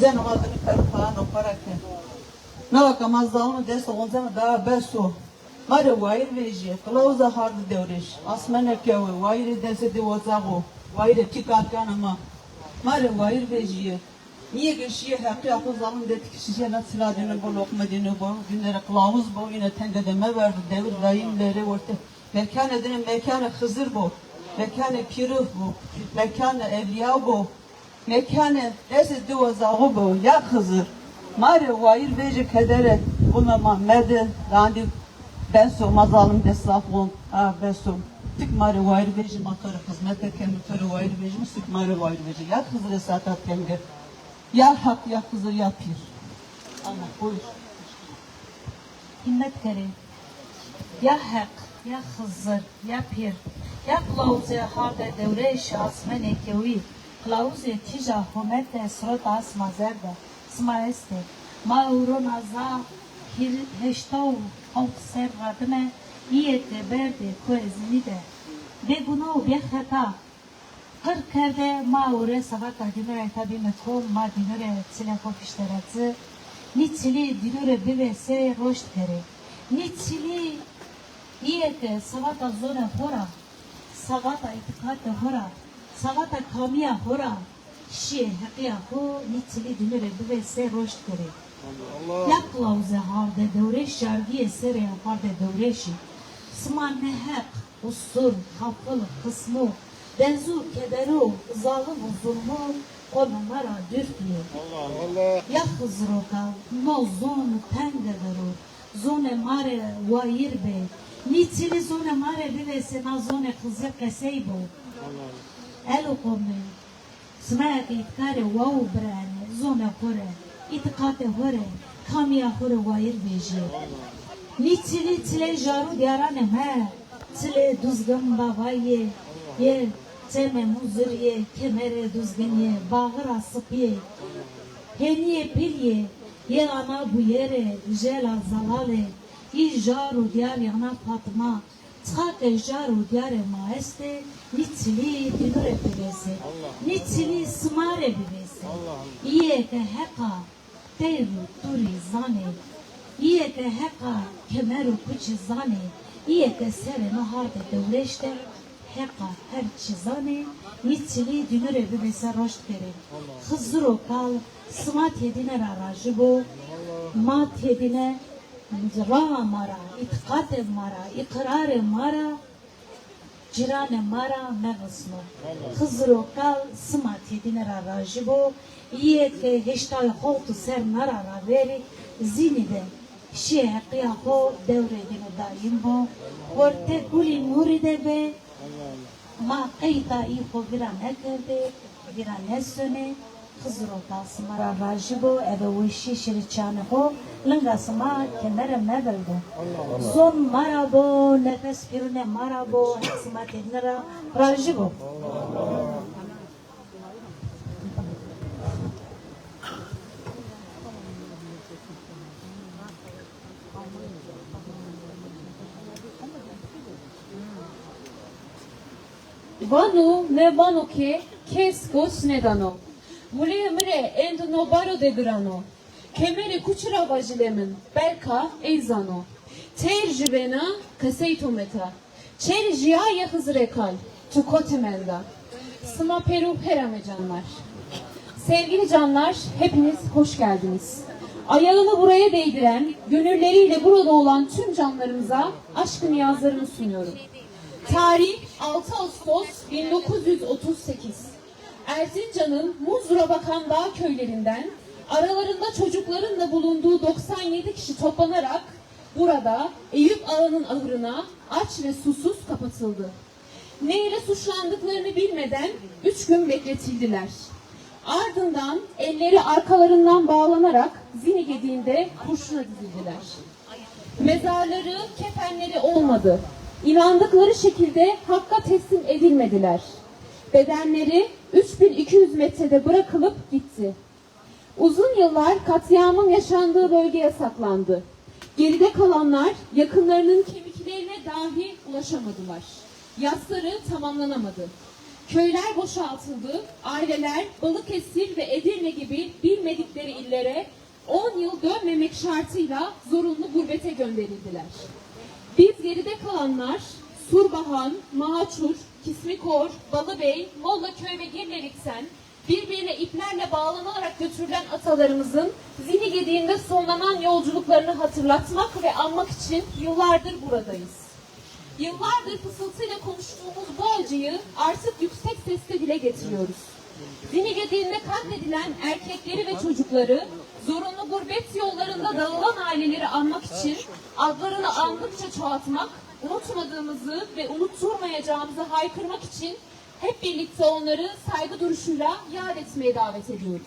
Zeno adını perpa no parake. Nava kamazdaunu deso onzema da beso. Mare wair veji, klauza hard devrish. Asmane kewe, wair dese de wazago. Wair tikakana ma. Mare wair veji. Niye geçiyor hakkı akıl zalım dedik kişiye ne silahını bu lokma dini bu günlere kılavuz bu yine tende verdi devir dayımları orta mekan edinin mekanı hızır bu mekanı pirih bu mekanı evliya bu mekanı neyse duva zağı bu ya hızır mari vayir veci kedere buna mahmedi dandi ben so mazalım desafon ha ben so Tık mari vayir veci makarı hizmete kendi törü vayir veci musik mari vayir veci ya hızır esatat kendi ya hak ya Hızır ya pir. Allah buyur. himmet kere. Ya hak, ya hızır, ya pir, ya kılavuze harde devre şahsmen ekevi, kılavuze tija humet esrot asma zerde, sma este, ma urun aza hir heştav halk ser radime, iyete berde kuezini de, ve gunav bir hata, Kır kerde ma ure savata dinore tabi me kol ma dinore tsile kofişteratı Nitsili dinore bivese roşt kere Nitsili iyete savata zone hora Savata itikate hora Savata kamiya hora Şiye hakiya ho Nitsili dinore bivese roşt kere. Yaklauze harde devre şargiye sere harde devreşi Sma mehek usur hafıl kısmı Benzu kederu zalim zulmü Konumara dürtüyor Ya hızroka no zon tendeveru Zone mare vair be. Nitili zone mare bivese na zone kızı keseybo Elo kome Smayak itkare vav brane Zone kore İtikate hore Kamiya hore vair beji Nitili tile jaru diyarane me Tile duzgın bavaye Ye Teme muzur ye Kemere duzgın ye Bağır asıp ye Heniye pilye Ye ana bu yere Jela zalale İ jaru diyar yana Fatma Tzake jaru diyar maeste Nitili dinure bivese Nitili smare bivese İye ke heka Teyru turi zane. İye ke heka Kemeru kuçi zane. İye ke sere naharde devleşte heka her çizane Nitili dinure bivese roşt kere Hızro kal Smat yedine rarajı bu Mat yedine Ra mara, itikate mara, ikrare mara, cirane mara megasno. Hızro kal smat yedine rarajibo, iyeke heştay holtu ser narara veri, zini şiye hakiya ho devre dinu daim bo, orte kuli nuri de be, ma kayta iho vira ne kerde, vira kal smara rajibo, eve vişi şiriçane ho, lınga sma kemere mebeldo. Zon marabo, nefes pirune marabo, sma tenera rajibo. Vanu ne vanu ke kes goç ne dano. Mure mure end no baro de grano. Kemeri kuçura vajilemin belka ezano. Ter jivena kaseyto meta. Çer jiyaya hızrekal. Tukotemenda. Sıma peru perame canlar. Sevgili canlar, hepiniz hoş geldiniz. Ayağını buraya değdiren, gönülleriyle burada olan tüm canlarımıza aşkın yazlarımı sunuyorum. Tarih 6 Ağustos 1938. Erzincan'ın Muzura Bakan Dağ köylerinden aralarında çocukların da bulunduğu 97 kişi toplanarak burada Eyüp Ağa'nın ahırına aç ve susuz kapatıldı. Ne ile suçlandıklarını bilmeden üç gün bekletildiler. Ardından elleri arkalarından bağlanarak Zini gediğinde kurşuna dizildiler. Mezarları, kefenleri olmadı. İnandıkları şekilde Hakk'a teslim edilmediler. Bedenleri 3200 metrede bırakılıp gitti. Uzun yıllar katliamın yaşandığı bölgeye saklandı. Geride kalanlar yakınlarının kemiklerine dahi ulaşamadılar. Yasları tamamlanamadı. Köyler boşaltıldı, aileler Balıkesir ve Edirne gibi bilmedik bulundukları illere 10 yıl dönmemek şartıyla zorunlu gurbete gönderildiler. Biz geride kalanlar Surbahan, Mahaçur, Kismikor, Balıbey, Mollaköy ve Girlerik'ten birbirine iplerle bağlanarak götürülen atalarımızın zini gediğinde sonlanan yolculuklarını hatırlatmak ve anmak için yıllardır buradayız. Yıllardır fısıltıyla konuştuğumuz bu acıyı artık yüksek sesle dile getiriyoruz. Zinigediğinde katledilen erkekleri ve çocukları, zorunlu gurbet yollarında dağılan aileleri anmak için adlarını andıkça çoğaltmak, unutmadığımızı ve unutturmayacağımızı haykırmak için hep birlikte onları saygı duruşuyla yad etmeye davet ediyoruz.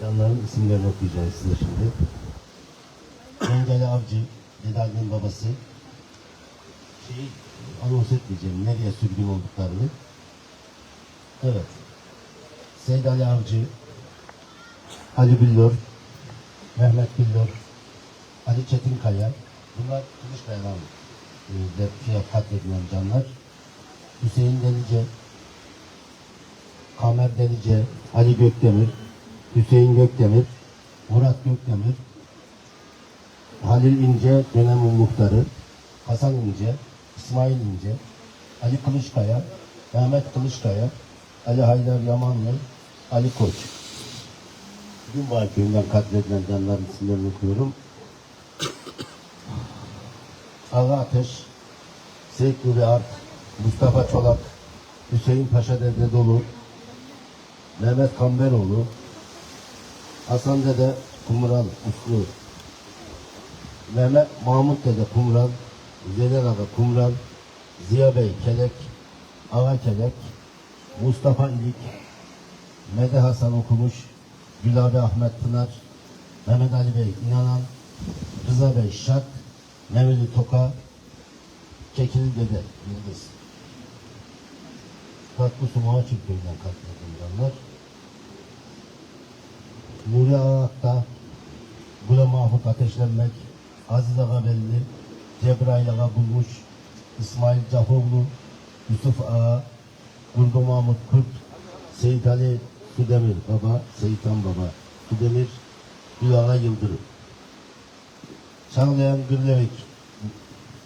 Canların isimlerini okuyacağız size şimdi. Engeli Avcı, Dedal'in babası. Şeyi anons etmeyeceğim, nereye sürgün olduklarını. Evet. Seyit Ali Avcı, Ali Billor, Mehmet Billor, Ali Çetinkaya. Bunlar Kılıçkaya'dan e, şey, katledilen canlar. Hüseyin Delice, Kamer Delice, Ali Gökdemir, Hüseyin Gökdemir, Murat Gökdemir, Halil İnce dönemin muhtarı, Hasan İnce, İsmail İnce, Ali Kılıçkaya, Mehmet Kılıçkaya, Ali Haydar Yamanlı, Ali Koç. Günbağ köyünden katledilen canların isimlerini okuyorum. Ağa Ateş, Seyit Nuri Art, Mustafa Çolak, Hüseyin Paşa Dede Dolu, Mehmet Kamberoğlu, Hasan Dede Kumral Uslu, Mehmet Mahmut Dede Kumral, Zeynel Ağa Kumral, Ziya Bey Kelek, Ağa Kelek, Mustafa İlik, Mede Hasan Okumuş, Gülabi Ahmet Pınar, Mehmet Ali Bey İnanan, Rıza Bey Şak, Mehmet Toka, Kekili Dede Yıldız. Tatlısu Muhaçip köyünden katledilenler. Nuri Ağak'ta Gule Mahmut Ateşlenmek, Aziz Ağa Belli, Cebrail Ağa Bulmuş, İsmail Cafoğlu, Yusuf Ağa, Kurdu Mahmut Kurt, Seyit Ali Sudemir Baba, Seyitan Baba Sudemir, Gül Ağa Yıldırım. Çağlayan Gürlevik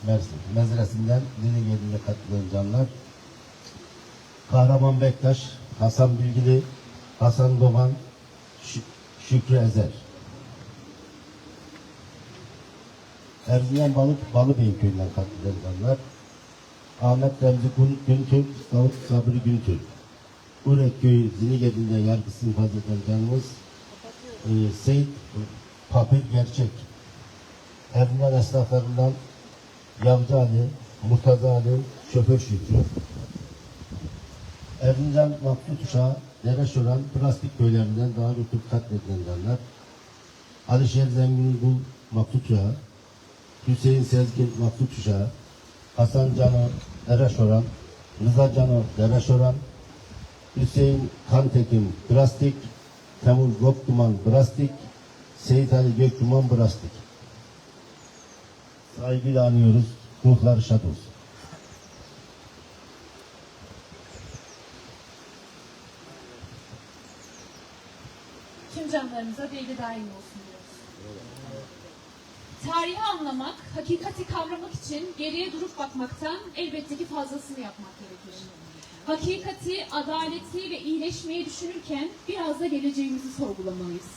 Mersin mezresinden dili yerine katılan canlar. Kahraman Bektaş, Hasan Bilgili, Hasan Doğan, Şükrü Ezer. Erzincan Balık, Balıbey köyünden katılanlar. Ahmet Remzi Gün- Güntürk, Davut Sabri Güntürk. Urek Köyü Zinigedi'nde yargısını eden canımız e, Seyit Papir Gerçek. Erzincan esnaflarından Yavcı Ali, Murtaza Ali, Şoför Şükrü. Erzincan Maksut Uşağı, Dereşören, Plastik köylerinden daha rütük katledilen canlar. Alişer Zengin Gul, Maksut Uşağı, Hüseyin Sezgin, Maksut Uşağı, Hasan Cano, Dereşören, Rıza Cano, Dereşören, Hüseyin Kantekin, Plastik, Temur Gökduman, Plastik, Seyit Ali Gökduman, Plastik. Saygıyla anıyoruz. Ruhları şad olsun. Tüm canlarımıza bilgi daim olsun diyoruz. Tarihi anlamak, hakikati kavramak için geriye durup bakmaktan elbette ki fazlasını yapmak gerekir. Hakikati, adaleti ve iyileşmeyi düşünürken biraz da geleceğimizi sorgulamalıyız.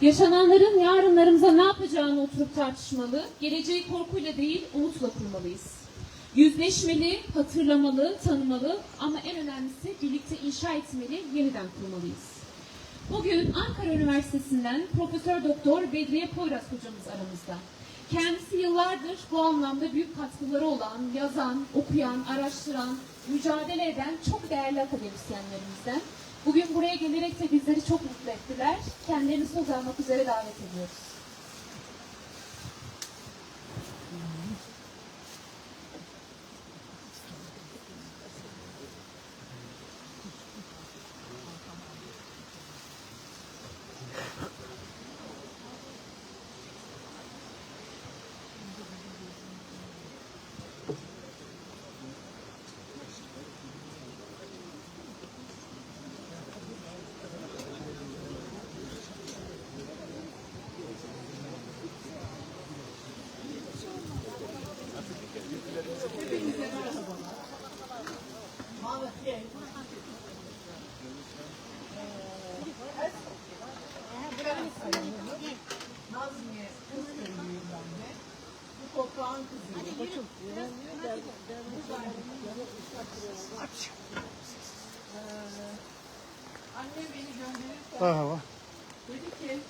Yaşananların yarınlarımıza ne yapacağını oturup tartışmalı, geleceği korkuyla değil umutla kurmalıyız. Yüzleşmeli, hatırlamalı, tanımalı ama en önemlisi birlikte inşa etmeli, yeniden kurmalıyız. Bugün Ankara Üniversitesi'nden Profesör Doktor Bedriye Poyraz hocamız aramızda. Kendisi yıllardır bu anlamda büyük katkıları olan, yazan, okuyan, araştıran, mücadele eden çok değerli akademisyenlerimizden. Bugün buraya gelerek de bizleri çok mutlu ettiler. Kendilerini söz almak üzere davet ediyoruz. Ee, Annem beni gönderirken dedi ki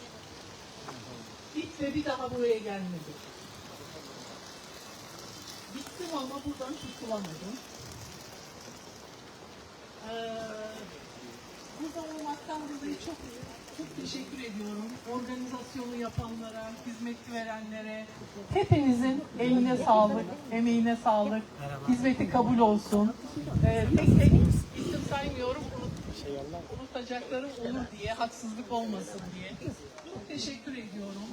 git ve bir daha buraya gelmedi. Gittim ama buradan kurtulamadım. Ee, burada olmaktan dolayı çok çok teşekkür ediyorum. Organizasyonu yapanlara, hizmet verenlere. Hepinizin eline sağlık, emeğine sağlık. Hizmeti kabul olsun. Ee, tek tek isim saymıyorum. Unut, unutacaklarım olur diye, haksızlık olmasın diye. Çok teşekkür ediyorum.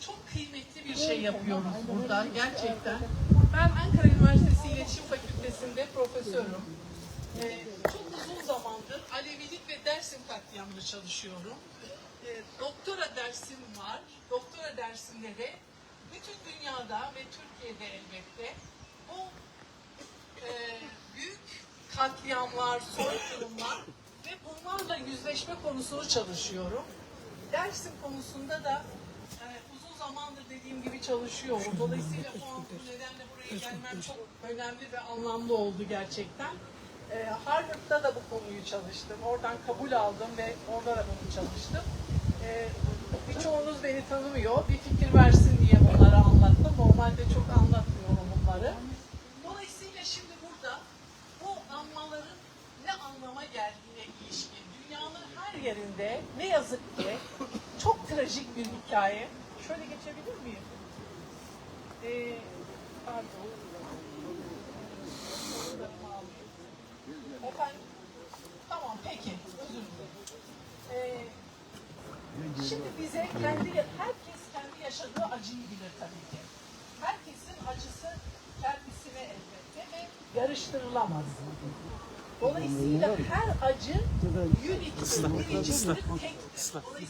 Çok kıymetli bir şey yapıyoruz burada gerçekten. Ben Ankara Üniversitesi İletişim Fakültesi'nde profesörüm. Ee, çok uzun zamandır Alevilik ve Dersim katliamında çalışıyorum. Ee, doktora dersim var. Doktora dersimde de bütün dünyada ve Türkiye'de elbette bu e, büyük katliamlar, soykırımlar ve bunlarla yüzleşme konusunu çalışıyorum. Dersim konusunda da e, uzun zamandır dediğim gibi çalışıyorum. Dolayısıyla bu nedenle buraya gelmem çok önemli ve anlamlı oldu gerçekten. E, Harvard'da da bu konuyu çalıştım. Oradan kabul aldım ve orada da bunu çalıştım. E, birçoğunuz beni tanımıyor. Bir fikir versin diye bunları anlattım. Normalde çok anlatmıyorum bunları. Dolayısıyla şimdi burada bu anmaların ne anlama geldiğine ilişkin dünyanın her yerinde ne yazık ki çok trajik bir hikaye. Şöyle geçebilir miyim? Ee, pardon. Efendim? Tamam peki. Özür dilerim. Ee, Şimdi bize kendi, herkes kendi yaşadığı acıyı bilir tabii ki. Herkesin acısı kendisine elbette ve yarıştırılamaz. Dolayısıyla her acı uniktir, biriciktir, tektir. Dolayısıyla